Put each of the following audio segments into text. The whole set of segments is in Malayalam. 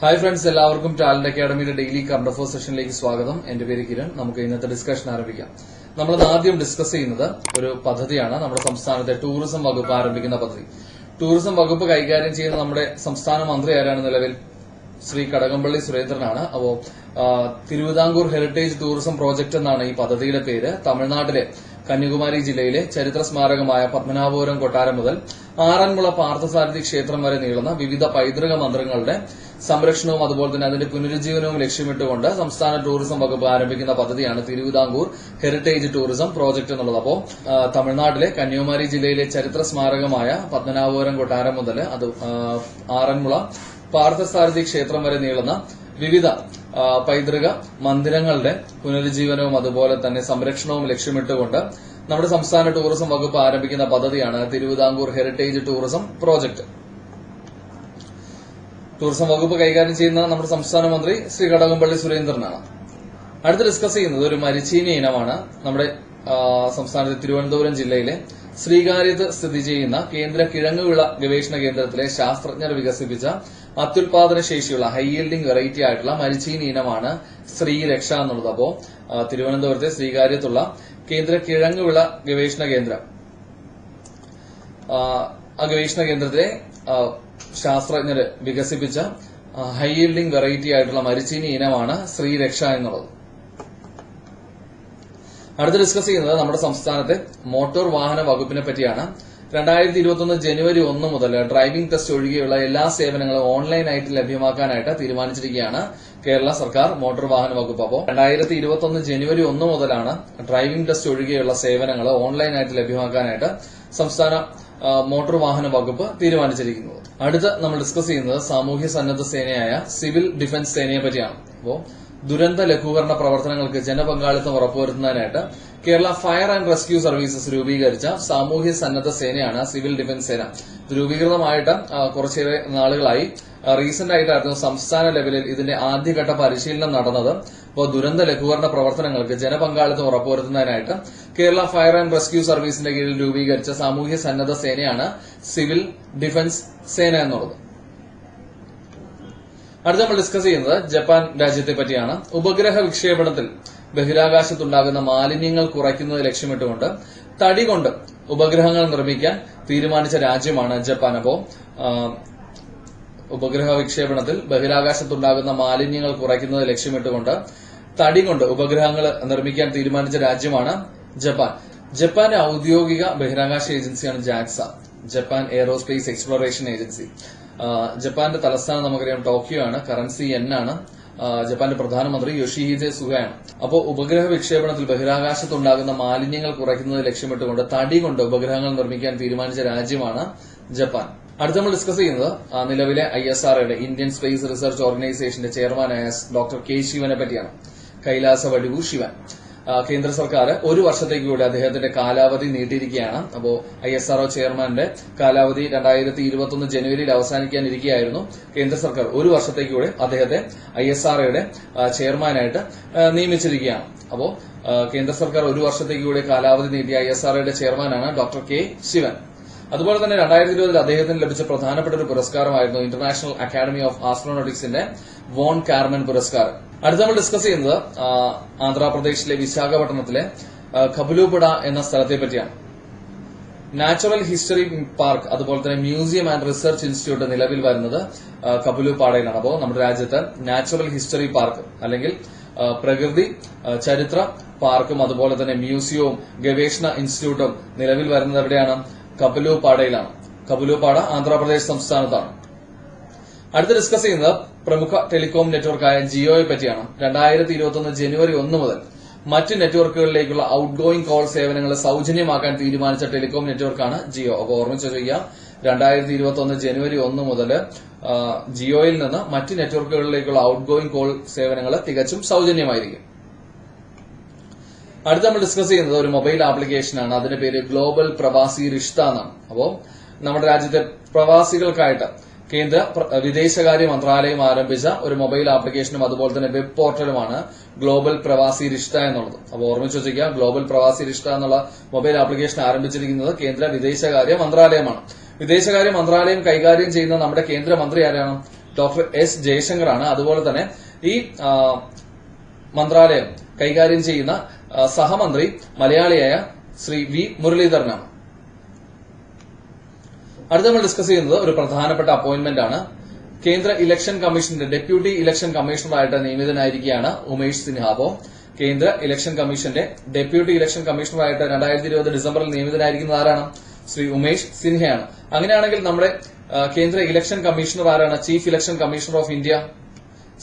ഹായ് ഫ്രണ്ട്സ് എല്ലാവർക്കും ടാലന്റ് അക്കാഡമിയുടെ ഡെയിലി കറണ്ട് അഫേഴ്സ് സെഷനിലേക്ക് സ്വാഗതം. എന്റെ പേര് കിരൺ. നമുക്ക് ഇന്നത്തെ ഡിസ്കഷൻ ആരംഭിക്കാം. നമ്മൾ ആദ്യം ഡിസ്കസ് ചെയ്യുന്നത് ഒരു പദ്ധതിയാണ്. നമ്മുടെ സംസ്ഥാനത്തെ ടൂറിസം വകുപ്പ് ആരംഭിക്കുന്ന പദ്ധതി. ടൂറിസം വകുപ്പ് കൈകാര്യം ചെയ്യുന്ന നമ്മുടെ സംസ്ഥാന മന്ത്രി ആരാണ് നിലവിൽ? ശ്രീ കടകംപള്ളി സുരേന്ദ്രനാണ്. അപ്പോ തിരുവിതാംകൂർ ഹെറിറ്റേജ് ടൂറിസം പ്രോജക്ട് എന്നാണ് ഈ പദ്ധതിയുടെ പേര്. തമിഴ്നാട്ടിലെ കന്യാകുമാരി ജില്ലയിലെ ചരിത്ര സ്മാരകമായ പത്മനാഭപുരം കൊട്ടാരം മുതൽ ആറന്മുള പാർത്ഥസാരഥി ക്ഷേത്രം വരെ നീളുന്ന വിവിധ പൈതൃക മന്ത്രങ്ങളുടെ സംരക്ഷണവും അതുപോലെ തന്നെ അതിന്റെ പുനരുജ്ജീവനവും ലക്ഷ്യമിട്ടുകൊണ്ട് സംസ്ഥാന ടൂറിസം വകുപ്പ് ആരംഭിക്കുന്ന പദ്ധതിയാണ് തിരുവിതാംകൂർ ഹെറിറ്റേജ് ടൂറിസം പ്രോജക്ട് എന്നുള്ളത്. അപ്പോൾ തമിഴ്നാട്ടിലെ കന്യാകുമാരി ജില്ലയിലെ ചരിത്ര സ്മാരകമായ പത്മനാഭപുരം കൊട്ടാരം മുതൽ അത് ആറന്മുള പാർത്ഥസാരഥി ക്ഷേത്രം വരെ നീളുന്ന വിവിധ പൈതൃക മന്ദിരങ്ങളുടെ പുനരുജ്ജീവനവും അതുപോലെ തന്നെ സംരക്ഷണവും ലക്ഷ്യമിട്ടുകൊണ്ട് നമ്മുടെ സംസ്ഥാന ടൂറിസം വകുപ്പ് ആരംഭിക്കുന്ന പദ്ധതിയാണ് Thiruvithamkur heritage tourism project tourism വകുപ്പ് കൈകാര്യം ചെയ്യുന്ന നമ്മുടെ സംസ്ഥാന മന്ത്രി ശ്രീ കടകംപള്ളി സുരേന്ദ്രനാണ്. അടുത്ത് ഡിസ്കസ് ചെയ്യുന്നത് ഒരു മരിച്ചീനി ഇനമാണ് നമ്മുടെ സംസ്ഥാനത്തെ തിരുവനന്തപുരം ജില്ലയിലെ ശ്രീകാര്യത്ത് സ്ഥിതി ചെയ്യുന്ന കേന്ദ്ര കിഴങ്ങുവിള ഗവേഷണ കേന്ദ്രത്തിലെ ശാസ്ത്രജ്ഞർ വികസിപ്പിച്ച അത്യുൽപാദന ശേഷിയുള്ള ഹൈ yielding വെറൈറ്റി ആയിട്ടുള്ള മരിച്ചീനി ഇനമാണ് ശ്രീരക്ഷ എന്നുള്ളത്. അപ്പോ തിരുവനന്തപുരത്തെ ശ്രീകാര്യത്തുള്ള കേന്ദ്ര കിഴങ്ങുവിള ഗവേഷണ കേന്ദ്രം. ആ, ഗവേഷണ കേന്ദ്രത്തിലെ ശാസ്ത്രജ്ഞര് വികസിപ്പിച്ച ഹൈ yielding വെറൈറ്റി ആയിട്ടുള്ള മരിച്ചീനി ഇനമാണ് ശ്രീരക്ഷ എന്നുള്ളത്. അടുത്ത് ഡിസ്കസ് ചെയ്യുന്നത് നമ്മുടെ സംസ്ഥാനത്തെ മോട്ടോർ വാഹന വകുപ്പിനെ പറ്റിയാണ്. രണ്ടായിരത്തി ഇരുപത്തൊന്ന് ജനുവരി ഒന്ന് മുതൽ ഡ്രൈവിംഗ് ടെസ്റ്റ് ഒഴികെയുള്ള എല്ലാ സേവനങ്ങളും ഓൺലൈനായിട്ട് ലഭ്യമാക്കാനായിട്ട് തീരുമാനിച്ചിരിക്കുകയാണ് കേരള സർക്കാർ മോട്ടോർ വാഹന വകുപ്പ്. അപ്പോൾ രണ്ടായിരത്തി ഇരുപത്തൊന്ന് ജനുവരി ഒന്ന് മുതലാണ് ഡ്രൈവിംഗ് ടെസ്റ്റ് ഒഴികെയുള്ള സേവനങ്ങൾ ഓൺലൈനായിട്ട് ലഭ്യമാക്കാനായിട്ട് സംസ്ഥാന മോട്ടോർ വാഹന വകുപ്പ് തീരുമാനിച്ചിരിക്കുന്നത്. അടുത്ത നമ്മൾ ഡിസ്കസ് ചെയ്യുന്നത് സാമൂഹ്യ സന്നദ്ധ സേനയായ സിവിൽ ഡിഫൻസ് സേനയെ പറ്റിയാണ്. അപ്പോൾ ദുരന്ത ലഘൂകരണ പ്രവർത്തനങ്ങൾക്ക് ജനപങ്കാളിത്തം ഉറപ്പുവരുത്തുന്നതിനായിട്ട് Kerala fire and rescue services രൂപീകരിച്ച സാമൂഹ്യ സന്നദ്ധ സേനയാണ് സിവിൽ ഡിഫൻസ് സേന. രൂപീകൃതമായിട്ട് കുറച്ചേറെ നാളുകളായി. റീസെന്റ് ആയിട്ടായിരുന്നു സംസ്ഥാന ലെവലിൽ ഇതിന്റെ ആദ്യഘട്ട പരിശീലനം നടന്നത്. അപ്പോൾ ദുരന്ത ലഘൂകരണ പ്രവർത്തനങ്ങൾക്ക് ജനപങ്കാളിത്തം ഉറപ്പുവരുത്തുന്നതിനായിട്ട് കേരള ഫയർ ആൻഡ് റെസ്ക്യൂ സർവീസിന്റെ കീഴിൽ രൂപീകരിച്ച സാമൂഹ്യ സന്നദ്ധ സേനയാണ് സിവിൽ ഡിഫൻസ് സേന എന്നുള്ളത്. അടുത്ത നമ്മൾ ഡിസ്കസ് ചെയ്യുന്നത് ജപ്പാൻ രാജ്യത്തെ പറ്റിയാണ്. ഉപഗ്രഹ വിക്ഷേപണത്തിൽ ബഹിരാകാശത്തുണ്ടാകുന്ന മാലിന്യങ്ങൾ കുറയ്ക്കുന്നത് ലക്ഷ്യമിട്ടുകൊണ്ട് തടി കൊണ്ട് ഉപഗ്രഹങ്ങൾ നിർമ്മിക്കാൻ തീരുമാനിച്ച രാജ്യമാണ് ജപ്പാൻ. അപ്പോ ഉപഗ്രഹ വിക്ഷേപണത്തിൽ ബഹിരാകാശത്തുണ്ടാകുന്ന മാലിന്യങ്ങൾ കുറയ്ക്കുന്നത് ലക്ഷ്യമിട്ടുകൊണ്ട് തടി കൊണ്ട് ഉപഗ്രഹങ്ങൾ നിർമ്മിക്കാൻ തീരുമാനിച്ച രാജ്യമാണ് ജപ്പാൻ. ജപ്പാന്റെ ഔദ്യോഗിക ബഹിരാകാശ ഏജൻസിയാണ് JAXA. Japan aerospace exploration agency ജപ്പാന്റെ തലസ്ഥാനം നമുക്കറിയാം ടോക്കിയോ ആണ് കറൻസി എൻ ആണ് ജപ്പാന്റെ പ്രധാനമന്ത്രി യോഷിഹിജെ സുഗയാണ് അപ്പോൾ ഉപഗ്രഹ വിക്ഷേപണത്തിൽ ബഹിരാകാശത്തുണ്ടാകുന്ന മാലിന്യങ്ങൾ കുറയ്ക്കുന്നത് ലക്ഷ്യമിട്ടുകൊണ്ട് തടി കൊണ്ട് ഉപഗ്രഹങ്ങൾ നിർമ്മിക്കാൻ തീരുമാനിച്ച രാജ്യമാണ് ജപ്പാൻ. അടുത്ത നമ്മൾ ഡിസ്കസ് ചെയ്യുന്നത് നിലവിലെ ഐ എസ് ആർഒയുടെ ഇന്ത്യൻ സ്പേസ് റിസർച്ച് ഓർഗനൈസേഷന്റെ ചെയർമാനായ ഡോക്ടർ കെ ശിവനെ പറ്റിയാണ്. കൈലാസ വടിവു ശിവൻ. കേന്ദ്ര സർക്കാർ ഒരു വർഷത്തേക്ക് കൂടി അദ്ദേഹത്തിന്റെ കാലാവധി നീട്ടിയിരിക്കുകയാണ്. അപ്പോൾ ഐ എസ് ആർഒ ചെയർമാന്റെ കാലാവധി രണ്ടായിരത്തി ഇരുപത്തൊന്ന് ജനുവരിയിൽ അവസാനിക്കാനിരിക്കുകയായിരുന്നു കേന്ദ്ര സർക്കാർ ഒരു വർഷത്തേക്ക് കൂടി അദ്ദേഹത്തെ ഐ എസ് ആർഒയുടെ ചെയർമാനായിട്ട് നിയമിച്ചിരിക്കുകയാണ്. അപ്പോൾ കേന്ദ്ര സർക്കാർ ഒരു വർഷത്തേക്ക് കൂടി കാലാവധി നീട്ടിയ ഐ എസ് ആർഒയുടെ ചെയർമാനാണ് ഡോക്ടർ കെ ശിവൻ. അതുപോലെ തന്നെ രണ്ടായിരത്തി ഇരുപതിൽ അദ്ദേഹത്തിന് ലഭിച്ച പ്രധാനപ്പെട്ട ഒരു പുരസ്കാരമായിരുന്നു ഇന്റർനാഷണൽ അക്കാദമി ഓഫ് ആസ്ട്രോനോട്ടിക്സിന്റെ വോൺ കാർമൻ പുരസ്കാരം. അടുത്ത നമ്മൾ ഡിസ്കസ് ചെയ്യുന്നത് ആന്ധ്രാപ്രദേശിലെ വിശാഖപട്ടണത്തിലെ ആ, ഖബുലുപുട എന്ന സ്ഥലത്തെ പറ്റിയാണ്. നാച്ചുറൽ ഹിസ്റ്ററി പാർക്ക് അതുപോലെ തന്നെ മ്യൂസിയം ആൻഡ് റിസർച്ച് ഇൻസ്റ്റിറ്റ്യൂട്ട് നിലവിൽ വരുന്നത് കപുലുപാടയിലാണ്. അപ്പോൾ നമ്മുടെ രാജ്യത്ത് നാച്ചുറൽ ഹിസ്റ്ററി പാർക്ക് അല്ലെങ്കിൽ പ്രകൃതി ചരിത്ര പാർക്കും അതുപോലെ തന്നെ മ്യൂസിയവും ഗവേഷണ ഇൻസ്റ്റിറ്റ്യൂട്ടും നിലവിൽ വരുന്നത് എവിടെയാണ്? കബുലുപാടയിലാണ് കബുലുപാട ആന്ധ്രാപ്രദേശ് സംസ്ഥാനത്താണ്. അടുത്ത് ഡിസ്കസ് ചെയ്യുന്നത് പ്രമുഖ ടെലികോം നെറ്റ്വർക്കായ ജിയോയെ പറ്റിയാണ്. രണ്ടായിരത്തി ഇരുപത്തൊന്ന് ജനുവരി ഒന്ന് മുതൽ മറ്റ് നെറ്റ്വർക്കുകളിലേക്കുള്ള ഔട്ട് ഗോയിങ് കോൾ സേവനങ്ങൾ സൌജന്യമാക്കാൻ തീരുമാനിച്ച ടെലികോം നെറ്റ്വർക്കാണ് ജിയോ. അപ്പോൾ ഓർമ്മിച്ച് വയ്ക്കുക രണ്ടായിരത്തി ഇരുപത്തൊന്ന് ജനുവരി ഒന്ന് മുതൽ ജിയോയിൽ നിന്ന് മറ്റ് നെറ്റ്വർക്കുകളിലേക്കുള്ള ഔട്ട് ഗോയിങ് കോൾ സേവനങ്ങൾ തികച്ചും സൗജന്യമായിരിക്കും. അടുത്ത നമ്മൾ ഡിസ്കസ് ചെയ്യുന്നത് ഒരു മൊബൈൽ ആപ്ലിക്കേഷനാണ് അതിന്റെ പേര് ഗ്ലോബൽ പ്രവാസി റിഷ്ത എന്നാണ്. അപ്പോൾ നമ്മുടെ രാജ്യത്തെ പ്രവാസികൾക്കായിട്ട് കേന്ദ്ര വിദേശകാര്യ മന്ത്രാലയം ആരംഭിച്ച ഒരു മൊബൈൽ ആപ്ലിക്കേഷനും അതുപോലെ തന്നെ വെബ് പോർട്ടലുമാണ് ഗ്ലോബൽ പ്രവാസി റിഷ്ത എന്നുള്ളത്. അപ്പോൾ ഓർമ്മിച്ച് വെച്ചിരിക്കുക ഗ്ലോബൽ പ്രവാസി റിഷ്ത എന്നുള്ള മൊബൈൽ ആപ്ലിക്കേഷൻ ആരംഭിച്ചിരിക്കുന്നത് കേന്ദ്ര വിദേശകാര്യ മന്ത്രാലയമാണ്. വിദേശകാര്യ മന്ത്രാലയം കൈകാര്യം ചെയ്യുന്ന നമ്മുടെ കേന്ദ്രമന്ത്രി ആരാണ്? ഡോക്ടർ എസ് ജയശങ്കറാണ്. അതുപോലെ തന്നെ ഈ മന്ത്രാലയം കൈകാര്യം ചെയ്യുന്ന സഹമന്ത്രി മലയാളിയായ ശ്രീ വി മുരളീധരനാണ്. അടുത്ത നമ്മൾ ഡിസ്കസ് ചെയ്യുന്നത് ഒരു പ്രധാനപ്പെട്ട അപ്പോയിന്റ്മെന്റ് ആണ്. കേന്ദ്ര ഇലക്ഷൻ കമ്മീഷന്റെ ഡെപ്യൂട്ടി ഇലക്ഷൻ കമ്മീഷണറായിട്ട് നിയമിതനായിരിക്കുകയാണ് ഉമേഷ് സിൻഹാബോ. കേന്ദ്ര ഇലക്ഷൻ കമ്മീഷന്റെ ഡെപ്യൂട്ടി ഇലക്ഷൻ കമ്മീഷണറായിട്ട് രണ്ടായിരത്തി ഇരുപത് ഡിസംബറിൽ നിയമിതനായിരിക്കുന്നത് ആരാണ്? ശ്രീ ഉമേഷ് സിൻഹയാണ്. അങ്ങനെയാണെങ്കിൽ നമ്മുടെ കേന്ദ്ര ഇലക്ഷൻ കമ്മീഷണർ ആരാണ്? Chief election commissioner of India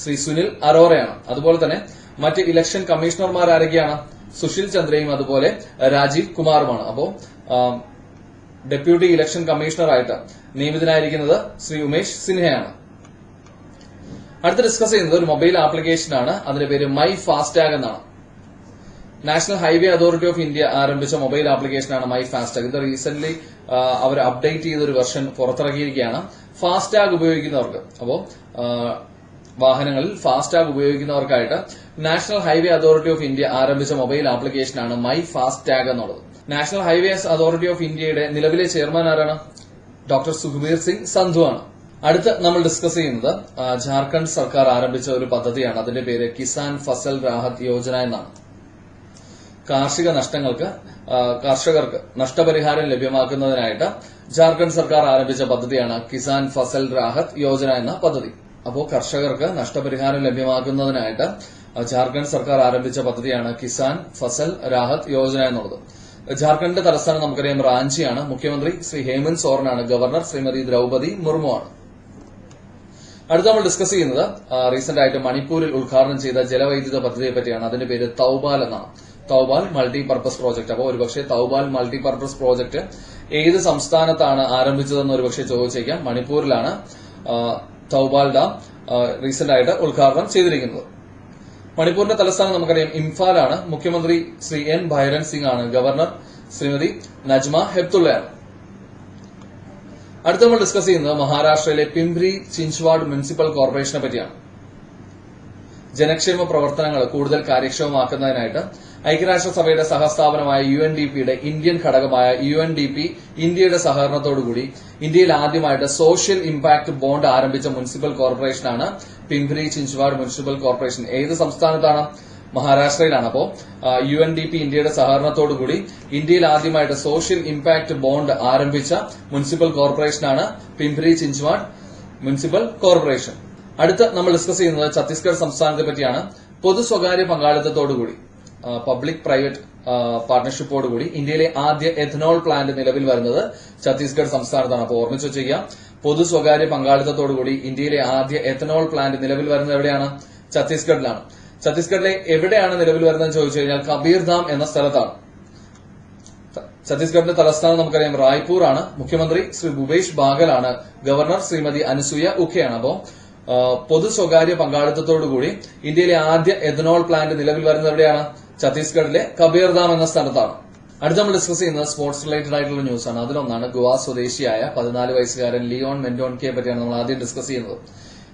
Shri Sunil അറോറയാണ്. അതുപോലെ തന്നെ മറ്റ് ഇലക്ഷൻ കമ്മീഷണർമാർ ആരൊക്കെയാണ്? സുശീൽ ചന്ദ്രയും അതുപോലെ രാജീവ് കുമാറുമാണ്. അപ്പോ ഡെപ്യൂട്ടി ഇലക്ഷൻ കമ്മീഷണറായിട്ട് നിയമിതനായിരിക്കുന്നത് ശ്രീ ഉമേഷ് സിൻഹയാണ്. അടുത്ത് ഡിസ്കസ് ചെയ്യുന്നത് ഒരു മൊബൈൽ ആപ്ലിക്കേഷനാണ്. അതിന്റെ പേര് മൈ ഫാസ്ടാഗ് എന്നാണ്. National highway authority of India ആരംഭിച്ച മൊബൈൽ ആപ്ലിക്കേഷനാണ് മൈ ഫാസ്ടാഗ് ഇത് റീസെന്റ് അവർ അപ്ഡേറ്റ് ചെയ്ത ഒരു വെർഷൻ പുറത്തിറക്കിയിരിക്കുകയാണ് ഫാസ്ടാഗ് ഉപയോഗിക്കുന്നവർക്ക്. അപ്പോ വാഹനങ്ങളിൽ FASTag ഉപയോഗിക്കുന്നവർക്കായിട്ട് national highway authority of India ആരംഭിച്ച മൊബൈൽ ആപ്ലിക്കേഷനാണ് മൈ ഫാസ്ടാഗ് എന്നുള്ളത്. നാഷണൽ ഹൈവേസ് അതോറിറ്റി ഓഫ് ഇന്ത്യയുടെ നിലവിലെ ചെയർമാൻ ആരാണ്? ഡോക്ടർ സുഖബീർ സിംഗ് സന്ധു ആണ്. അടുത്ത് നമ്മൾ ഡിസ്കസ് ചെയ്യുന്നത് ജാർഖണ്ഡ് സർക്കാർ ആരംഭിച്ച ഒരു പദ്ധതിയാണ്. അതിന്റെ പേര് കിസാൻ ഫസൽ രാഹത് യോജന എന്നാണ്. കാർഷിക നഷ്ടങ്ങൾക്ക് കർഷകർക്ക് നഷ്ടപരിഹാരം ലഭ്യമാക്കുന്നതിനായിട്ട് ജാർഖണ്ഡ് സർക്കാർ ആരംഭിച്ച പദ്ധതിയാണ് കിസാൻ ഫസൽ രാഹത് യോജന എന്ന പദ്ധതി. അപ്പോൾ കർഷകർക്ക് നഷ്ടപരിഹാരം ലഭ്യമാക്കുന്നതിനായിട്ട് ജാർഖണ്ഡ് സർക്കാർ ആരംഭിച്ച പദ്ധതിയാണ് കിസാൻ ഫസൽ രാഹത്ത് യോജന എന്നുള്ളത്. ജാർഖണ്ഡിന്റെ തലസ്ഥാനം നമുക്കറിയാം റാഞ്ചിയാണ്. മുഖ്യമന്ത്രി ശ്രീ ഹേമന്ത് സോറനാണ്. ഗവർണർ ശ്രീമതി ദ്രൌപതി മുർമു ആണ് അടുത്ത നമ്മൾ ഡിസ്കസ് ചെയ്യുന്നത് റീസെന്റ് ആയിട്ട് മണിപ്പൂരിൽ ഉദ്ഘാടനം ചെയ്ത ജലവൈദ്യുത പദ്ധതിയെ പറ്റിയാണ്. അതിന്റെ പേര് തൗബാൽ എന്നാണ്. തൗബാൽ മൾട്ടി പർപ്പസ് പ്രോജക്ട് അപ്പോൾ ഒരുപക്ഷെ തൗബാൽ മൾട്ടി പർപ്പസ് പ്രോജക്ട് ഏത് സംസ്ഥാനത്താണ് ആരംഭിച്ചതെന്ന് ഒരുപക്ഷെ ചോദിച്ചേക്കാം. മണിപ്പൂരിലാണ് തൗബാൽ ഡാം റീസെന്റ് ആയിട്ട് ഉദ്ഘാടനം ചെയ്തിരിക്കുന്നത്. മണിപ്പൂരിന്റെ തലസ്ഥാനം നമുക്കറിയാം ഇംഫാലാണ്. മുഖ്യമന്ത്രി ശ്രീ എൻ ഭൈരൻ സിംഗ് ആണ് ഗവർണർ ശ്രീമതി നജ്മ ഹെബ്തുള്ളയാണ് അടുത്ത നമ്മൾ ഡിസ്കസ് ചെയ്യുന്നത് മഹാരാഷ്ട്രയിലെ പിംപ്രി ചിഞ്ച്വാഡ് മുനിസിപ്പൽ കോർപ്പറേഷനെ പറ്റിയാണ്. ജനക്ഷേമ പ്രവർത്തനങ്ങൾ കൂടുതൽ കാര്യക്ഷമമാക്കുന്നതിനായിട്ട് ഐക്യരാഷ്ട്രസഭയുടെ സഹസ്ഥാപനമായ യു എൻ ഡി പിയുടെ ഇന്ത്യൻ ഘടകമായ യു എൻ ഡി പി ഇന്ത്യയുടെ സഹകരണത്തോടുകൂടി ഇന്ത്യയിൽ ആദ്യമായിട്ട് സോഷ്യൽ ഇമ്പാക്ട് ബോണ്ട് ആരംഭിച്ച മുനിസിപ്പൽ കോർപ്പറേഷനാണ് പിംപ്രി ചിഞ്ച്വാഡ് മുനിസിപ്പൽ കോർപ്പറേഷൻ. ഏത് സംസ്ഥാനത്താണ്? മഹാരാഷ്ട്രയിലാണ്. അപ്പോ യു എൻ ഡി പി ഇന്ത്യയുടെ സഹകരണത്തോടുകൂടി ഇന്ത്യയിൽ ആദ്യമായിട്ട് സോഷ്യൽ ഇമ്പാക്ട് ബോണ്ട് ആരംഭിച്ച മുനിസിപ്പൽ കോർപ്പറേഷനാണ് പിംപ്രി ചിഞ്ച്വാഡ് മുനിസിപ്പൽ കോർപ്പറേഷൻ. അടുത്ത് നമ്മൾ ഡിസ്കസ് ചെയ്യുന്നത് ഛത്തീസ്ഗഡ് സംസ്ഥാനത്തെ പറ്റിയാണ്. പൊതു സ്വകാര്യ പങ്കാളിത്തത്തോടുകൂടി പബ്ലിക് പ്രൈവറ്റ് പാർട്ണർഷിപ്പോടുകൂടി ഇന്ത്യയിലെ ആദ്യ എഥനോൾ പ്ലാന്റ് നിലവിൽ വരുന്നത് ഛത്തീസ്ഗഡ് സംസ്ഥാനത്താണ്. അപ്പോൾ ഓർമ്മിച്ചു ചെയ്യാം. പൊതു സ്വകാര്യ പങ്കാളിത്തത്തോടുകൂടി ഇന്ത്യയിലെ ആദ്യ എഥനോൾ പ്ലാന്റ് നിലവിൽ വരുന്നത് എവിടെയാണ്? ഛത്തീസ്ഗഡിലാണ്. ഛത്തീസ്ഗഡിലെ എവിടെയാണ് നിലവിൽ വരുന്നതെന്ന് ചോദിച്ചു കഴിഞ്ഞാൽ കബീർധാം എന്ന സ്ഥലത്താണ്. ഛത്തീസ്ഗഡിന്റെ തലസ്ഥാനം നമുക്കറിയാം റായ്പൂർ ആണ്. മുഖ്യമന്ത്രി ശ്രീ ഭൂപേഷ് ബാഗലാണ്. ഗവർണർ ശ്രീമതി അനുസൂയ ഉഖയാണ്. അപ്പോ ആ, പൊതു സ്വകാര്യ പങ്കാളിത്തത്തോടുകൂടി ഇന്ത്യയിലെ ആദ്യ എഥനോൾ പ്ലാന്റ് നിലവിൽ വരുന്നത് എവിടെയാണ്? ഛത്തീസ്ഗഡിലെ കബീർധാം എന്ന സ്ഥലത്താണ്. അടുത്ത നമ്മൾ ഡിസ്കസ് ചെയ്യുന്നത് സ്പോർട്സ് റിലേറ്റഡ് ആയിട്ടുള്ള ന്യൂസ് ആണ്. അതിലൊന്നാണ് ഗോവ സ്വദേശിയായ പതിനാല് വയസ്സുകാരൻ ലിയോൺ മെന്റോൺകെ പറ്റിയാണ് നമ്മൾ ആദ്യം ഡിസ്കസ് ചെയ്യുന്നത്.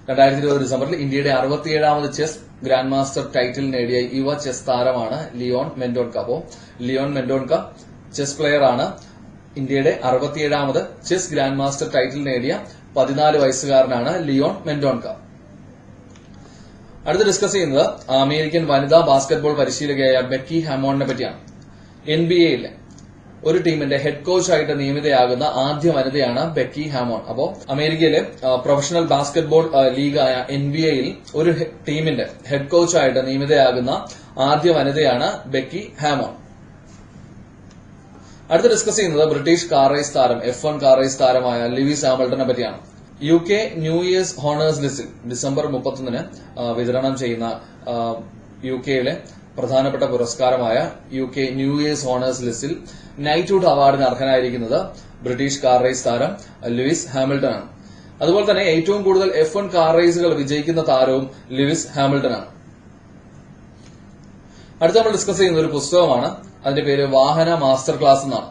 രണ്ടായിരത്തി ഇരുപത് ഡിസംബറിൽ ഇന്ത്യയുടെ അറുപത്തിയേഴാമത് ചെസ് ഗ്രാൻഡ് മാസ്റ്റർ ടൈറ്റിൽ നേടിയ യുവ ചെസ് താരമാണ് ലിയോൺ മെന്റോൺക. അപ്പോ ലിയോൺ മെന്റോൺക ചെസ് പ്ലെയർ ആണ്. ഇന്ത്യയുടെ അറുപത്തിയേഴാമത് ചെസ് ഗ്രാൻഡ് മാസ്റ്റർ ടൈറ്റിൽ നേടിയ പതിനാല് വയസ്സുകാരനാണ് ലിയോൺ മെന്റോൺക അടുത്ത് ഡിസ്കസ് ചെയ്യുന്നത് അമേരിക്കൻ വനിതാ ബാസ്കറ്റ്ബോൾ പരിശീലകയായ ബെക്കി ഹാമോണിനെ പറ്റിയാണ്. എൻ ബി എയിലെ ഒരു ടീമിന്റെ ഹെഡ് കോച്ചായിട്ട് നിയമിതയാകുന്ന ആദ്യ വനിതയാണ് ബെക്കി ഹാമോൺ. അപ്പോ അമേരിക്കയിലെ പ്രൊഫഷണൽ ബാസ്കറ്റ്ബോൾ ലീഗായ എൻ ബി എയിൽ ഒരു ടീമിന്റെ ഹെഡ് കോച്ചായിട്ട് നിയമിതയാകുന്ന ആദ്യ വനിതയാണ് ബെക്കി ഹാമോൺ. അടുത്ത് ഡിസ്കസ് ചെയ്യുന്നത് ബ്രിട്ടീഷ് കാർ റേസ് താരം എഫ് വൺ കാർ റേസ് താരമായ ലിവിസ് ഹാമിൽട്ടനെ പറ്റിയാണ്. U K new year's honours ലിസ്റ്റിൽ ഡിസംബർ മുപ്പത്തൊന്നിന് വിതരണം ചെയ്യുന്ന യു കെയിലെ പ്രധാനപ്പെട്ട പുരസ്കാരമായ U K new year's honours ലിസ്റ്റിൽ നൈറ്റ്ഹുഡ് അവാർഡിന് അർഹനായിരിക്കുന്നത് ബ്രിട്ടീഷ് കാർ റേസ് താരം ലൂയിസ് ഹാമിൽട്ടൺ ആണ് അതുപോലെ തന്നെ ഏറ്റവും കൂടുതൽ എഫ് വൺ കാർ റേസുകൾ വിജയിക്കുന്ന താരവും ലൂയിസ് ഹാമിൽട്ടൺ ആണ് അടുത്ത നമ്മൾ ഡിസ്കസ് ചെയ്യുന്ന ഒരു പുസ്തകമാണ് അതിന്റെ പേര് വാഹന മാസ്റ്റർ ക്ലാസ് എന്നാണ്.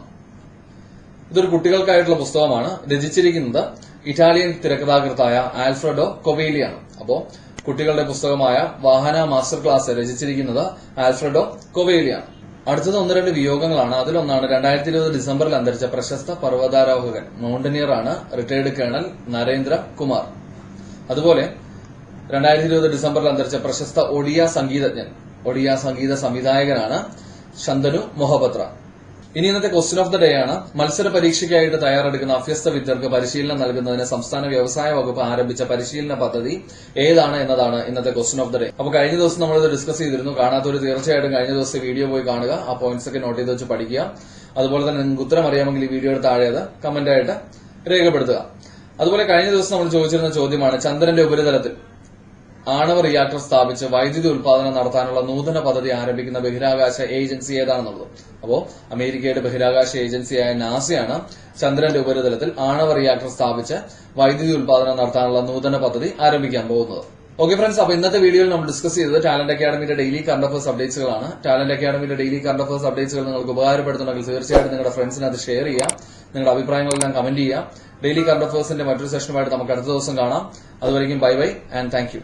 ഇതൊരു കുട്ടികൾക്കായിട്ടുള്ള പുസ്തകമാണ്. രചിച്ചിരിക്കുന്നത് ഇറ്റാലിയൻ തിരക്കഥാകൃത്തായ ആൽഫ്രഡോ കൊവേലിയാണ്. അപ്പോ കുട്ടികളുടെ പുസ്തകമായ വാഹന മാസ്റ്റർ ക്ലാസ് രചിച്ചിരിക്കുന്നത് ആൽഫ്രഡോ കൊവേലിയാണ്. അടുത്തത് ഒന്ന് രണ്ട് വിയോഗങ്ങളാണ്. അതിലൊന്നാണ് രണ്ടായിരത്തി ഇരുപത് ഡിസംബറിൽ അന്തരിച്ച പ്രശസ്ത പർവതാരോഹകൻ മൗണ്ടനിയർ ആണ് റിട്ടയർഡ് കേണൽ നരേന്ദ്ര കുമാർ. അതുപോലെ രണ്ടായിരത്തി ഇരുപത് ഡിസംബറിൽ അന്തരിച്ച പ്രശസ്ത ഒഡിയ സംഗീതജ്ഞൻ ഒഡിയ സംഗീത സംവിധായകനാണ് ശന്തനു മൊഹപത്ര ഇനി ഇന്നത്തെ ക്വസ്റ്റ്യൻ ഓഫ് ദ ഡേ ആണ്. മത്സര പരീക്ഷയ്ക്കായിട്ട് തയ്യാറെടുക്കുന്ന അഭ്യസ്ത വിദ്യർക്ക് പരിശീലനം നൽകുന്നതിന് സംസ്ഥാന വ്യവസായ വകുപ്പ് ആരംഭിച്ച പരിശീലന പദ്ധതി ഏതാണ് എന്നതാണ് ഇന്നത്തെ ക്വസ്റ്റ്യൻ ഓഫ് ദ ഡേ അപ്പൊ കഴിഞ്ഞ ദിവസം നമ്മളിത് ഡിസ്കസ് ചെയ്തിരുന്നു. കാണാത്തവർ തീർച്ചയായിട്ടും കഴിഞ്ഞ ദിവസത്തെ വീഡിയോ പോയി കാണുക. ആ പോയിന്റ്സ് ഒക്കെ നോട്ട് ചെയ്ത് വെച്ച് പഠിക്കുക. അതുപോലെ തന്നെ നിങ്ങൾക്ക് ഉത്തരം അറിയാമെങ്കിൽ ഈ വീഡിയോയുടെ താഴെ അത് കമന്റ് ആയിട്ട് രേഖപ്പെടുത്തുക. അതുപോലെ കഴിഞ്ഞ ദിവസം നമ്മൾ ചോദിച്ചിരുന്ന ചോദ്യമാണ് ചന്ദ്രന്റെ ഉപരിതലത്തിൽ ആണവ റിയാക്ടർ സ്ഥാപിച്ച് വൈദ്യുതി ഉൽപാദനം നടത്താനുള്ള നൂതന പദ്ധതി ആരംഭിക്കുന്ന ബഹിരാകാശ ഏജൻസി ഏതാണെന്നുള്ളത്. അപ്പോ അമേരിക്കയുടെ ബഹിരാകാശ ഏജൻസിയായ നാസയാണ് ചന്ദ്രന്റെ ഉപരിതലത്തിൽ ആണവ റിയാക്ടർ സ്ഥാപിച്ച് വൈദ്യുതി ഉൽപാദനം നടത്താനുള്ള നൂതന പദ്ധതി ആരംഭിക്കാൻ പോകുന്നത്. ഓക്കെ ഫ്രണ്ട്സ് അപ്പൊ ഇന്നത്തെ വീഡിയോയിൽ നമ്മൾ ഡിസ്കസ് ചെയ്തത് ടാലന്റ് അക്കാഡമിയുടെ ഡെയിലി കറണ്ട് അഫേഴ്സ് അപ്ഡേറ്റ്സുകളാണ് ടാലന്റ് അക്കാഡമിയുടെ ഡെയിലി കറണ്ട് അഫേഴ്സ് അപ്ഡേറ്റ്സുകൾ നിങ്ങൾക്ക് ഉപകാരപ്പെടുത്തുന്നെങ്കിൽ തീർച്ചയായിട്ടും നിങ്ങളുടെ ഫ്രണ്ട്സിന് അത് ഷെയർ ചെയ്യുക നിങ്ങളുടെ അഭിപ്രായങ്ങളെല്ലാം കമന്റ് ചെയ്യുക ഡെയിലി കറണ്ട് അഫേഴ്സിന്റെ മറ്റൊരു സെഷനുമായിട്ട് നമുക്ക് അടുത്ത ദിവസം കാണാം. അതുവരെയും ബൈ ബൈ ആൻഡ് താങ്ക്